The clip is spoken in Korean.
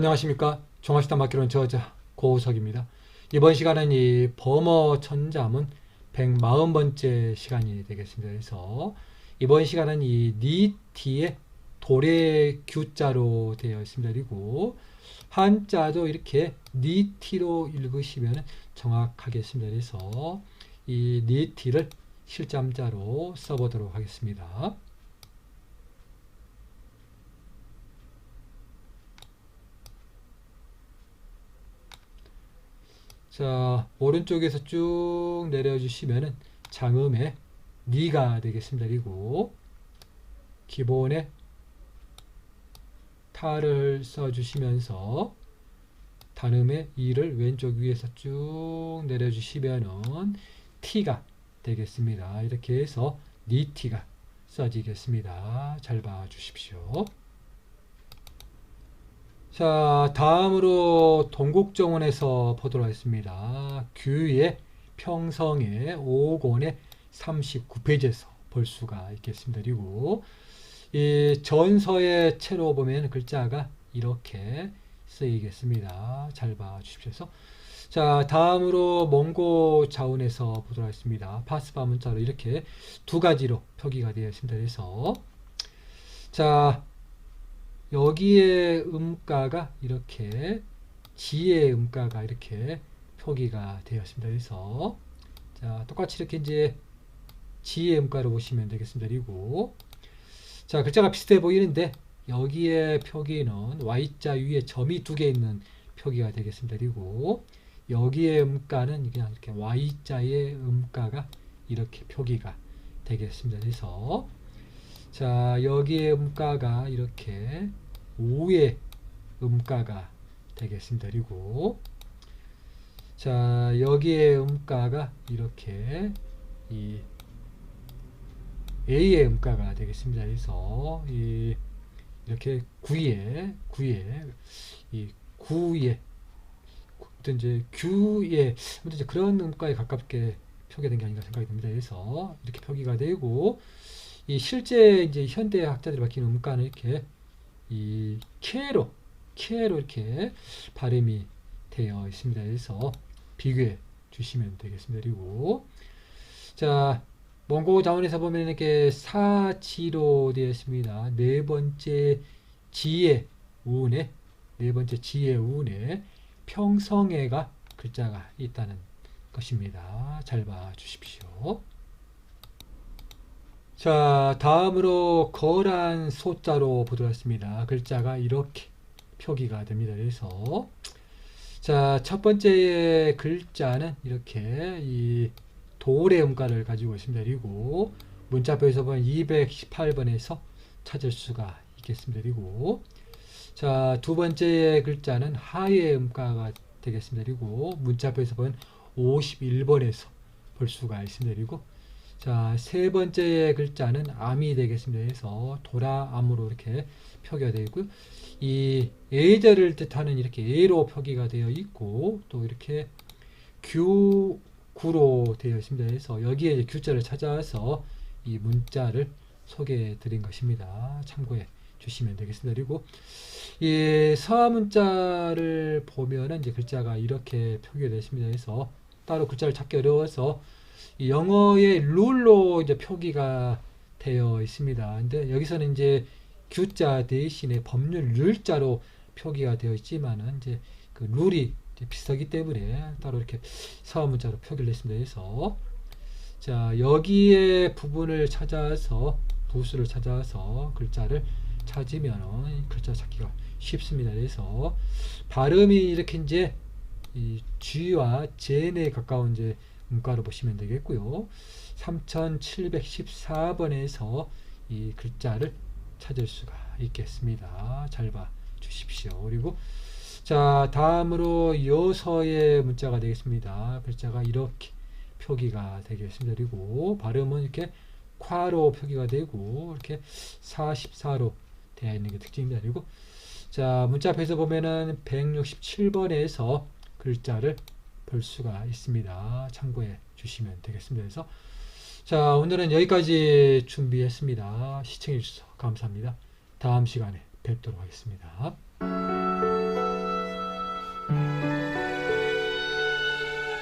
안녕하십니까 종합시다 맡기론 저자 고우석입니다. 이번 시간은 이 범어 천자문 140번째 시간이 되겠습니다. 그래서 이번 시간은 이 니티의 도래 규자로 되어 있습니다. 그리고 한자도 이렇게 니티로 읽으시면 정확하겠습니다. 그래서 이 니티를 실잠자로 써보도록 하겠습니다. 자, 오른쪽에서 쭉 내려주시면은 장음의 니가 되겠습니다. 그리고 기본에 타를 써주시면서 단음의 이를 왼쪽 위에서 쭉 내려주시면은 티가 되겠습니다. 이렇게 해서 니티가 써지겠습니다. 잘 봐주십시오. 자, 다음으로 동국정원에서 보도록 하겠습니다. 규의 평성의 5권의 39페이지에서 볼 수가 있겠습니다. 그리고 이 전서의 채로 보면 글자가 이렇게 쓰이겠습니다. 잘 봐주십시오. 자, 다음으로 몽고 자운에서 보도록 하겠습니다. 파스파 문자로 이렇게 두 가지로 표기가 되어 있습니다. 그래서 자, 여기에 음가가 이렇게 지의 음가가 이렇게 표기가 되었습니다. 그래서 자 똑같이 이렇게 이제 지의 음가를 보시면 되겠습니다. 그리고 자 글자가 비슷해 보이는데 여기에 표기는 Y자 위에 점이 두 개 있는 표기가 되겠습니다. 그리고 여기에 음가는 그냥 이렇게 Y자의 음가가 이렇게 표기가 되겠습니다. 그래서 자 여기에 음가가 이렇게 우의 음가가 되겠습니다. 그리고 자 여기에 음가가 이렇게 이 A의 음가가 되겠습니다. 그래서 이 이렇게 구에 구에 이 구에 어떤 이제 규에 아무튼 이제 그런 음가에 가깝게 표기된 게 아닌가 생각이 듭니다. 그래서 이렇게 표기가 되고 이 실제 이제 현대 학자들이 밝히는 음가는 이렇게 이 케로 케로 이렇게 발음이 되어 있습니다. 그래서 비교해 주시면 되겠습니다. 그리고 자 몽고 자원에서 보면 이렇게 사지로 되어 있습니다. 네 번째 지혜 우운에 네 번째 지혜 우운에 평성애가 글자가 있다는 것입니다. 잘 봐 주십시오. 자, 다음으로 거란 소자로 보도록 하겠습니다. 글자가 이렇게 표기가 됩니다. 그래서 자, 첫 번째 글자는 이렇게 이 돌의 음가를 가지고 있습니다. 그리고 문자표에서 보면 218번에서 찾을 수가 있겠습니다. 그리고 자, 두 번째 글자는 하의 음가가 되겠습니다. 그리고 문자표에서 보면 51번에서 볼 수가 있습니다. 그리고 자, 세 번째 글자는 암이 되겠습니다. 그래서 도라암으로 이렇게 표기가 되어 있고요. 이 예절을 뜻하는 이렇게 예로 표기가 되어 있고 또 이렇게 규 구로 되어 있습니다. 그래서 여기에 이제 규자를 찾아서 이 문자를 소개해 드린 것입니다. 참고해 주시면 되겠습니다. 그리고 이 서화 문자를 보면은 이제 글자가 이렇게 표기되어 있습니다. 그래서 따로 글자를 찾기 어려워서 영어의 룰로 이제 표기가 되어 있습니다. 근데 여기서는 이제 규자 대신에 법률 룰자로 표기가 되어 있지만은 이제 그 룰이 이제 비슷하기 때문에 따로 이렇게 사화 문자로 표기를 했습니다. 그래서 자 여기에 부분을 찾아서 부수를 찾아서 글자를 찾으면은 글자 찾기가 쉽습니다. 그래서 발음이 이렇게 이제 이 G와 Z에 가까운 이제 문가로 보시면 되겠고요. 3714번에서 이 글자를 찾을 수가 있겠습니다. 잘 봐 주십시오. 그리고 자 다음으로 여서의 문자가 되겠습니다. 글자가 이렇게 표기가 되겠습니다. 그리고 발음은 이렇게 콰로 표기가 되고 이렇게 44로 되어 있는 게 특징입니다. 그리고 자 문자표에서 보면은 167번에서 글자를 볼 수가 있습니다. 참고해 주시면 되겠습니다. 그래서 자 오늘은 여기까지 준비했습니다. 시청해 주셔서 감사합니다. 다음 시간에 뵙도록 하겠습니다.